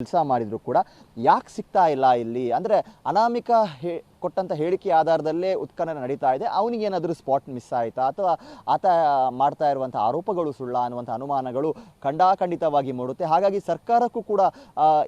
ಕೆಲಸ ಮಾಡಿದರೂ ಕೂಡ ಯಾಕೆ ಸಿಗ್ತಾ ಇಲ್ಲ ಇಲ್ಲಿ? ಅಂದರೆ ಅನಾಮಿಕ ಹೇ ಕೊಟ್ಟಂಥ ಹೇಳಿಕೆ ಆಧಾರದಲ್ಲೇ ಉತ್ಖನನ ನಡೀತಾ ಇದೆ. ಅವನಿಗೆ ಏನಾದರೂ ಸ್ಪಾಟ್ ಮಿಸ್ ಆಯಿತಾ? ಅಥವಾ ಆತ ಮಾಡ್ತಾ ಇರುವಂಥ ಆರೋಪಗಳು ಸುಳ್ಳ ಅನ್ನುವಂಥ ಅನುಮಾನಗಳು ಖಂಡಾಖಂಡಿತವಾಗಿ ಮೂಡುತ್ತೆ. ಹಾಗಾಗಿ ಸರ್ಕಾರಕ್ಕೂ ಕೂಡ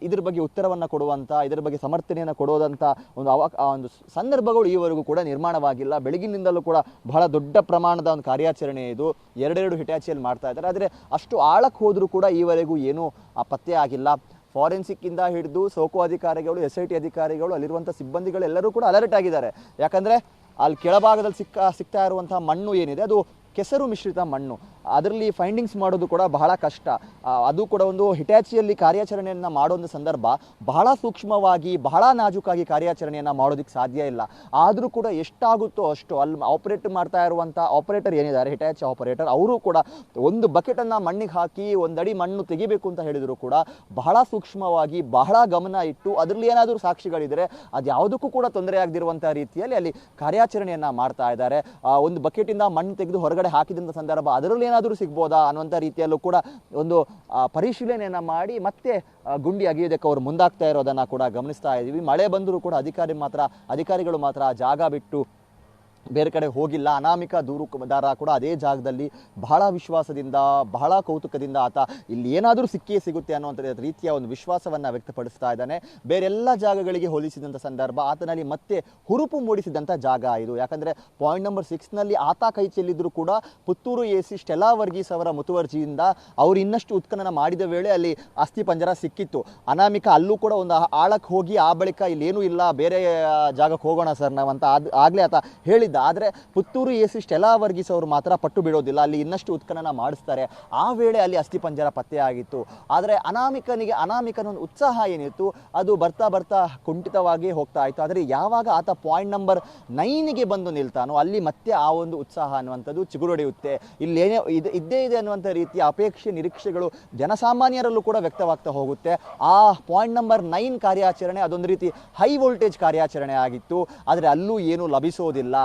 ಇದ್ರ ಬಗ್ಗೆ ಉತ್ತರವನ್ನು ಕೊಡುವಂಥ ಇದರ ಬಗ್ಗೆ ಸಮರ್ಥನೆಯನ್ನು ಕೊಡೋದಂಥ ಒಂದು ಅವ ಒಂದು ಸಂದರ್ಭಗಳು ಈವರೆಗೂ ಕೂಡ ನಿರ್ಮಾಣವಾಗಿಲ್ಲ. ಬೆಳಗಿನಿಂದಲೂ ಕೂಡ ಬಹಳ ದೊಡ್ಡ ಪ್ರಮಾಣದ ಒಂದು ಕಾರ್ಯಾಚರಣೆ ಇದು. ಎರಡೆರಡು ಹಿಟಾಚಿಯಲ್ಲಿ ಮಾಡ್ತಾ ಇದ್ದಾರೆ. ಆದರೆ ಅಷ್ಟು ಆಳಕ್ಕೆ ಹೋದರೂ ಕೂಡ ಈವರೆಗೂ ಏನೂ ಪತ್ತೆ ಆಗಿಲ್ಲ. ಫಾರೆನ್ಸಿಕ್ ಇಂದ ಹಿಡಿದು ಸೋಕು ಅಧಿಕಾರಿಗಳು ಎಸ್ ಐ ಟಿ ಅಧಿಕಾರಿಗಳು, ಅಲ್ಲಿರುವಂಥ ಸಿಬ್ಬಂದಿಗಳು ಎಲ್ಲರೂ ಕೂಡ ಅಲರ್ಟ್ ಆಗಿದ್ದಾರೆ. ಯಾಕಂದರೆ ಅಲ್ಲಿ ಕೆಳಭಾಗದಲ್ಲಿ ಸಿಕ್ಕ, ಸಿಗ್ತಾ ಇರುವಂಥ ಮಣ್ಣು ಏನಿದೆ, ಅದು ಕೆಸರು ಮಿಶ್ರಿತ ಮಣ್ಣು. ಅದರಲ್ಲಿ ಫೈಂಡಿಂಗ್ಸ್ ಮಾಡೋದು ಕೂಡ ಬಹಳ ಕಷ್ಟ. ಅದು ಕೂಡ ಒಂದು ಹಿಟ್ಯಾಚಿಯಲ್ಲಿ ಕಾರ್ಯಾಚರಣೆಯನ್ನು ಮಾಡೋ ಒಂದು ಸಂದರ್ಭ. ಬಹಳ ಸೂಕ್ಷ್ಮವಾಗಿ, ಬಹಳ ನಾಜೂಕಾಗಿ ಕಾರ್ಯಾಚರಣೆಯನ್ನು ಮಾಡೋದಕ್ಕೆ ಸಾಧ್ಯ ಇಲ್ಲ. ಆದರೂ ಕೂಡ ಎಷ್ಟಾಗುತ್ತೋ ಅಷ್ಟು ಅಲ್ಲಿ ಆಪರೇಟ್ ಮಾಡ್ತಾ ಇರುವಂಥ ಆಪರೇಟರ್ ಏನಿದ್ದಾರೆ, ಹಿಟ್ಯಾಚಿ ಆಪರೇಟರ್ ಅವರು ಕೂಡ ಒಂದು ಬಕೆಟನ್ನು ಮಣ್ಣಿಗೆ ಹಾಕಿ, ಒಂದಡಿ ಮಣ್ಣು ತೆಗಿಬೇಕು ಅಂತ ಹೇಳಿದರೂ ಕೂಡ ಬಹಳ ಸೂಕ್ಷ್ಮವಾಗಿ, ಬಹಳ ಗಮನ ಇಟ್ಟು ಅದರಲ್ಲಿ ಏನಾದರೂ ಸಾಕ್ಷಿಗಳಿದ್ದರೆ ಅದು ಯಾವುದಕ್ಕೂ ಕೂಡ ತೊಂದರೆ ಆಗದಿರುವಂಥ ರೀತಿಯಲ್ಲಿ ಅಲ್ಲಿ ಕಾರ್ಯಾಚರಣೆಯನ್ನು ಮಾಡ್ತಾ ಇದ್ದಾರೆ. ಒಂದು ಬಕೆಟಿಂದ ಮಣ್ಣು ತೆಗೆದು ಹೊರಗಡೆ ಹಾಕಿದಂಥ ಸಂದರ್ಭ, ಅದರಲ್ಲಿ ಏನಾದರೂ ಸಿಗ್ಬೋದಾ ಅನ್ನುವಂಥ ರೀತಿಯಲ್ಲೂ ಕೂಡ ಒಂದು ಪರಿಶೀಲನೆಯನ್ನು ಮಾಡಿ ಮತ್ತೆ ಗುಂಡಿ ಅಗೆಯೋದಕ್ಕೆ ಅವರು ಮುಂದಾಗ್ತಾ ಇರೋದನ್ನು ಕೂಡ ಗಮನಿಸ್ತಾ ಇದ್ದೀವಿ ಮಳೆ ಬಂದರೂ ಕೂಡ ಅಧಿಕಾರಿ ಮಾತ್ರ, ಅಧಿಕಾರಿಗಳು ಮಾತ್ರ ಜಾಗ ಬಿಟ್ಟು ಬೇರೆ ಕಡೆ ಹೋಗಿಲ್ಲ. ಅನಾಮಿಕ ದೂರುದಾರ ಕೂಡ ಅದೇ ಜಾಗದಲ್ಲಿ ಬಹಳ ವಿಶ್ವಾಸದಿಂದ, ಬಹಳ ಕೌತುಕದಿಂದ ಆತ ಇಲ್ಲಿ ಏನಾದರೂ ಸಿಕ್ಕಿಯೇ ಸಿಗುತ್ತೆ ಅನ್ನುವಂಥ ರೀತಿಯ ಒಂದು ವಿಶ್ವಾಸವನ್ನು ವ್ಯಕ್ತಪಡಿಸ್ತಾ ಇದ್ದಾನೆ. ಬೇರೆಲ್ಲ ಜಾಗಗಳಿಗೆ ಹೋಲಿಸಿದಂಥ ಸಂದರ್ಭ ಆತನಲ್ಲಿ ಮತ್ತೆ ಹುರುಪು ಮೂಡಿಸಿದಂಥ ಜಾಗ ಇದು. ಯಾಕಂದರೆ ಪಾಯಿಂಟ್ ನಂಬರ್ ಸಿಕ್ಸ್ನಲ್ಲಿ ಆತ ಕೈ ಚೆಲ್ಲಿದ್ರು ಕೂಡ Puttur A C Stella Varghese ಅವರ ಮುತುವರ್ಜಿಯಿಂದ ಅವರು ಇನ್ನಷ್ಟು ಉತ್ಖನನ ಮಾಡಿದ ವೇಳೆ ಅಲ್ಲಿ ಅಸ್ಥಿ ಪಂಜರ ಸಿಕ್ಕಿತ್ತು. ಅನಾಮಿಕ ಅಲ್ಲೂ ಕೂಡ ಒಂದು ಆಳಕ್ಕೆ ಹೋಗಿ ಆ ಬಳಿಕ ಇಲ್ಲೇನೂ ಇಲ್ಲ, ಬೇರೆ ಜಾಗಕ್ಕೆ ಹೋಗೋಣ ಸರ್ ನಾವಂತ ಆಗಲೇ ಆತ ಆದರೆ Puttur A C Stella Varghese ಅವರು ಮಾತ್ರ ಪಟ್ಟು ಬಿಡೋದಿಲ್ಲ. ಅಲ್ಲಿ ಇನ್ನಷ್ಟು ಉತ್ಖನನ ಮಾಡಿಸ್ತಾರೆ. ಆ ವೇಳೆ ಅಲ್ಲಿ ಅಸ್ಥಿ ಪಂಜರ ಪತ್ತೆ ಆಗಿತ್ತು. ಆದರೆ ಅನಾಮಿಕನಿಗೆ ಅನಾಮಿಕನ ಒಂದು ಉತ್ಸಾಹ ಏನಿತ್ತು, ಅದು ಬರ್ತಾ ಬರ್ತಾ ಕುಂಠಿತವಾಗಿ ಹೋಗ್ತಾ ಇತ್ತು. ಆದರೆ ಯಾವಾಗ ಆತ ಪಾಯಿಂಟ್ ನಂಬರ್ ನೈನಿಗೆ ಬಂದು ನಿಲ್ತಾನೋ, ಅಲ್ಲಿ ಮತ್ತೆ ಆ ಒಂದು ಉತ್ಸಾಹ ಅನ್ನುವಂಥದ್ದು ಚಿಗುರೊಡೆಯುತ್ತೆ. ಇಲ್ಲೇನೇ ಇದು ಇದ್ದೇ ಇದೆ ಅನ್ನುವಂಥ ರೀತಿಯ ಅಪೇಕ್ಷೆ ನಿರೀಕ್ಷೆಗಳು ಜನಸಾಮಾನ್ಯರಲ್ಲೂ ಕೂಡ ವ್ಯಕ್ತವಾಗ್ತಾ ಹೋಗುತ್ತೆ. ಆ ಪಾಯಿಂಟ್ ನಂಬರ್ ನೈನ್ ಕಾರ್ಯಾಚರಣೆ ಅದೊಂದು ರೀತಿ ಹೈ ವೋಲ್ಟೇಜ್ ಕಾರ್ಯಾಚರಣೆ ಆಗಿತ್ತು. ಆದರೆ ಅಲ್ಲೂ ಏನೂ ಲಭಿಸೋದಿಲ್ಲ.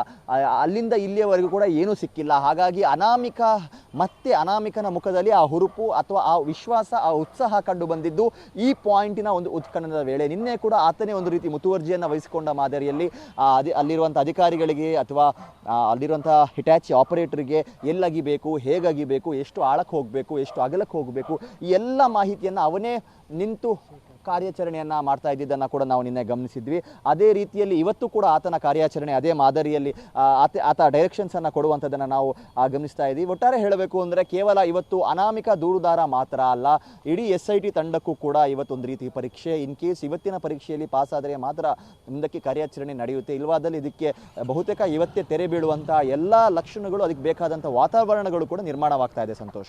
ಅಲ್ಲಿಂದ ಇಲ್ಲಿಯವರೆಗೂ ಕೂಡ ಏನೂ ಸಿಕ್ಕಿಲ್ಲ. ಹಾಗಾಗಿ ಅನಾಮಿಕ, ಮತ್ತೆ ಅನಾಮಿಕನ ಮುಖದಲ್ಲಿ ಆ ಹುರುಪು ಅಥವಾ ಆ ವಿಶ್ವಾಸ, ಆ ಉತ್ಸಾಹ ಕಂಡು ಬಂದಿದ್ದು ಈ ಪಾಯಿಂಟಿನ ಒಂದು ಉತ್ಖನನದ ವೇಳೆ. ನಿನ್ನೆ ಕೂಡ ಆತನೇ ಒಂದು ರೀತಿ ಮುತುವರ್ಜಿಯನ್ನು ವಹಿಸಿಕೊಂಡ ಮಾದರಿಯಲ್ಲಿ ಅದಿ ಅಲ್ಲಿರುವಂಥ ಅಧಿಕಾರಿಗಳಿಗೆ ಅಥವಾ ಅಲ್ಲಿರುವಂಥ ಹಿಟ್ಯಾಚಿ ಆಪರೇಟರ್ಗೆ ಎಲ್ಲಗಿಬೇಕು ಹೇಗಾಗಿಬೇಕು ಎಷ್ಟು ಆಳಕ್ಕೆ ಹೋಗಬೇಕು, ಎಷ್ಟು ಅಗಲಕ್ಕೆ ಹೋಗಬೇಕು, ಈ ಎಲ್ಲ ಮಾಹಿತಿಯನ್ನು ಅವನೇ ನಿಂತು ಕಾರ್ಯಾಚರಣೆಯನ್ನು ಮಾಡ್ತಾ ಇದ್ದಿದ್ದನ್ನು ಕೂಡ ನಾವು ನಿನ್ನೆ ಗಮನಿಸಿದ್ವಿ. ಅದೇ ರೀತಿಯಲ್ಲಿ ಇವತ್ತು ಕೂಡ ಆತನ ಕಾರ್ಯಾಚರಣೆ ಅದೇ ಮಾದರಿಯಲ್ಲಿ ಆತ ಆತ ಡೈರೆಕ್ಷನ್ಸನ್ನು ಕೊಡುವಂಥದ್ದನ್ನು ನಾವು ಗಮನಿಸ್ತಾ ಇದ್ದೀವಿ ಒಟ್ಟಾರೆ ಹೇಳಬೇಕು ಅಂದರೆ ಕೇವಲ ಇವತ್ತು ಅನಾಮಿಕ ದೂರುದಾರ ಮಾತ್ರ ಅಲ್ಲ, ಇಡೀ ಎಸ್ ಐ ಟಿ ತಂಡಕ್ಕೂ ಕೂಡ ಇವತ್ತೊಂದು ರೀತಿ ಪರೀಕ್ಷೆ. ಇನ್ ಕೇಸ್ ಇವತ್ತಿನ ಪರೀಕ್ಷೆಯಲ್ಲಿ ಪಾಸ್ ಆದರೆ ಮಾತ್ರ ಮುಂದಕ್ಕೆ ಕಾರ್ಯಾಚರಣೆ ನಡೆಯುತ್ತೆ. ಇಲ್ವಾದಲ್ಲಿ ಇದಕ್ಕೆ ಬಹುತೇಕ ಇವತ್ತೇ ತೆರೆ ಬೀಳುವಂಥ ಎಲ್ಲ ಲಕ್ಷಣಗಳು, ಅದಕ್ಕೆ ಬೇಕಾದಂಥ ವಾತಾವರಣಗಳು ಕೂಡ ನಿರ್ಮಾಣವಾಗ್ತಾ ಇದೆ ಸಂತೋಷ್.